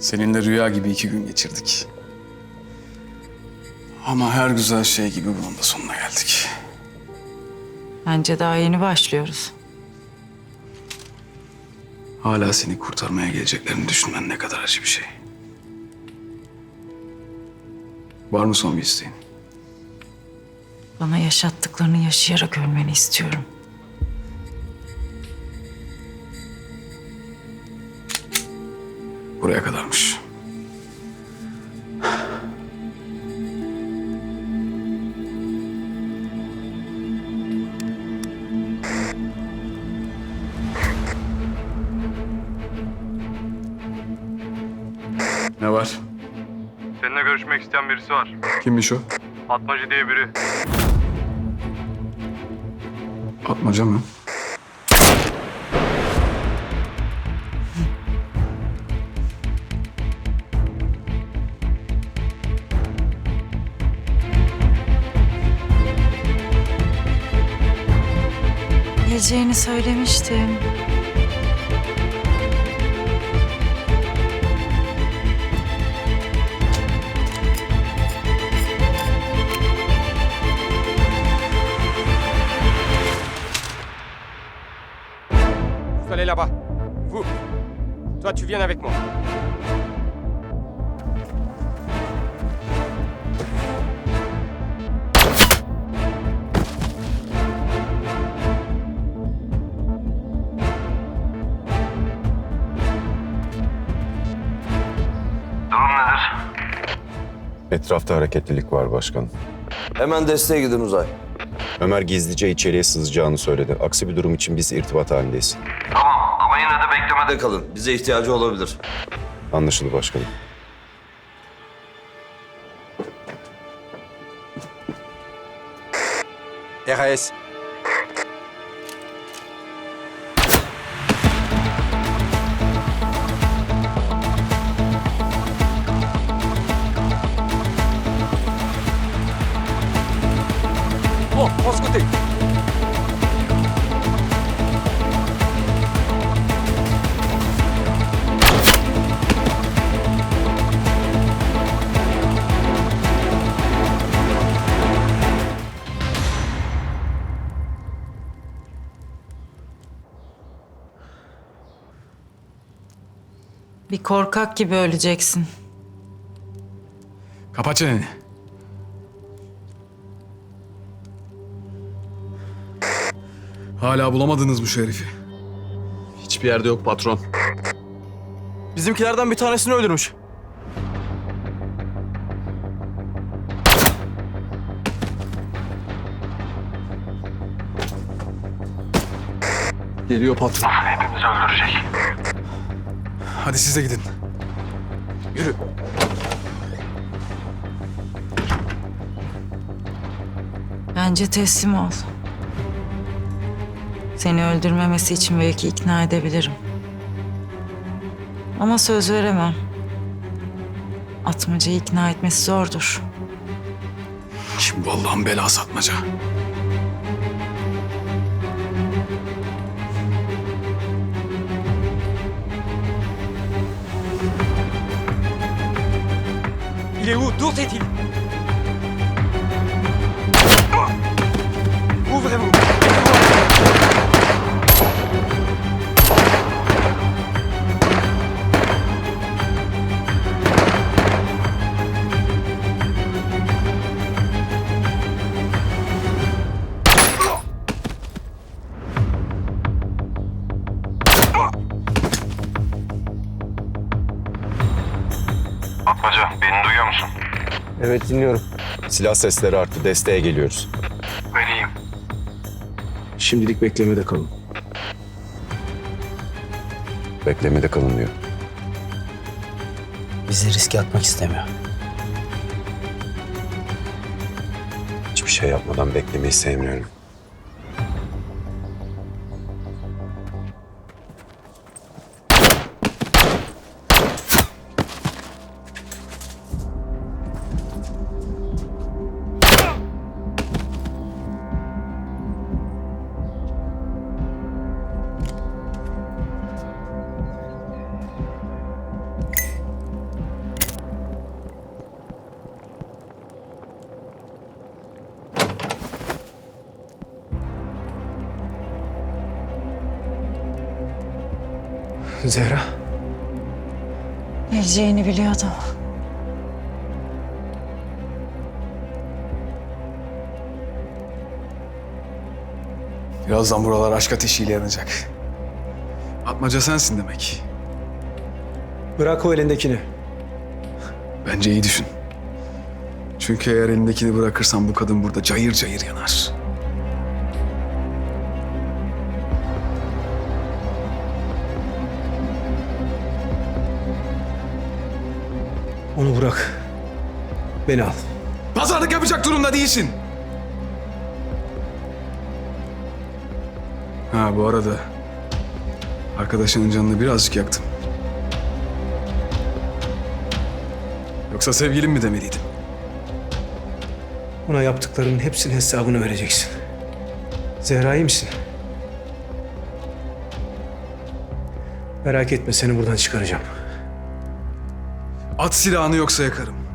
Seninle rüya gibi iki gün geçirdik. Ama her güzel şey gibi bunun da sonuna geldik. Bence daha yeni başlıyoruz. Hala seni kurtarmaya geleceklerini düşünmen ne kadar acı bir şey. Var mı son bir isteğin? Bana yaşattıklarını yaşayarak ölmeni istiyorum. Buraya kadarmış. Ne var? Seninle görüşmek isteyen birisi var. Kimmiş o? Atmacı diye biri. Atmaca mı? Geleceğini söylemiştim. Vous allez là-bas. Vous. Toi, tu viens avec moi. Etrafta hareketlilik var başkan. Hemen desteğe gidin Uzay. Ömer gizlice içeriye sızacağını söyledi. Aksi bir durum için biz irtibat halindeyiz. Ama yine de beklemede kalın. Bize ihtiyacı olabilir. Anlaşıldı başkanım. RAS. Côté. Bir korkak gibi öleceksin. Kapat çeneni. Hala bulamadınız mı şu herifi? Hiçbir yerde yok patron. Bizimkilerden bir tanesini öldürmüş. Geliyor patron. Hadi siz de gidin. Yürü. Bence teslim ol. Seni öldürmemesi için belki ikna edebilirim. Ama söz veremem. Atmaca'yı ikna etmesi zordur. Bu Allah'ın belası atmaca? Il est où D'où est-il Atmaca beni duyuyor musun? Evet dinliyorum. Silah sesleri arttı. Desteğe geliyoruz. Vereyim. Şimdilik beklemede kalın. Beklemede kalın diyor. Bizi riske atmak istemiyor. Hiçbir şey yapmadan beklemeyi sevmiyorum. Zehra. Geleceğini biliyordum. Birazdan buralar aşk ateşiyle yanacak. Atmaca sensin demek. Bırak o elindekini. Bence iyi düşün. Çünkü eğer elindekini bırakırsan bu kadın burada cayır cayır yanar. Onu bırak. Beni al. Pazarlık yapacak durumda değilsin. Ha bu arada arkadaşının canını birazcık yaktım. Yoksa sevgilim mi demeliydim? Ona yaptıklarının hepsinin hesabını vereceksin. Zehra iyi misin? Merak etme seni buradan çıkaracağım. At silahını yoksa yakarım.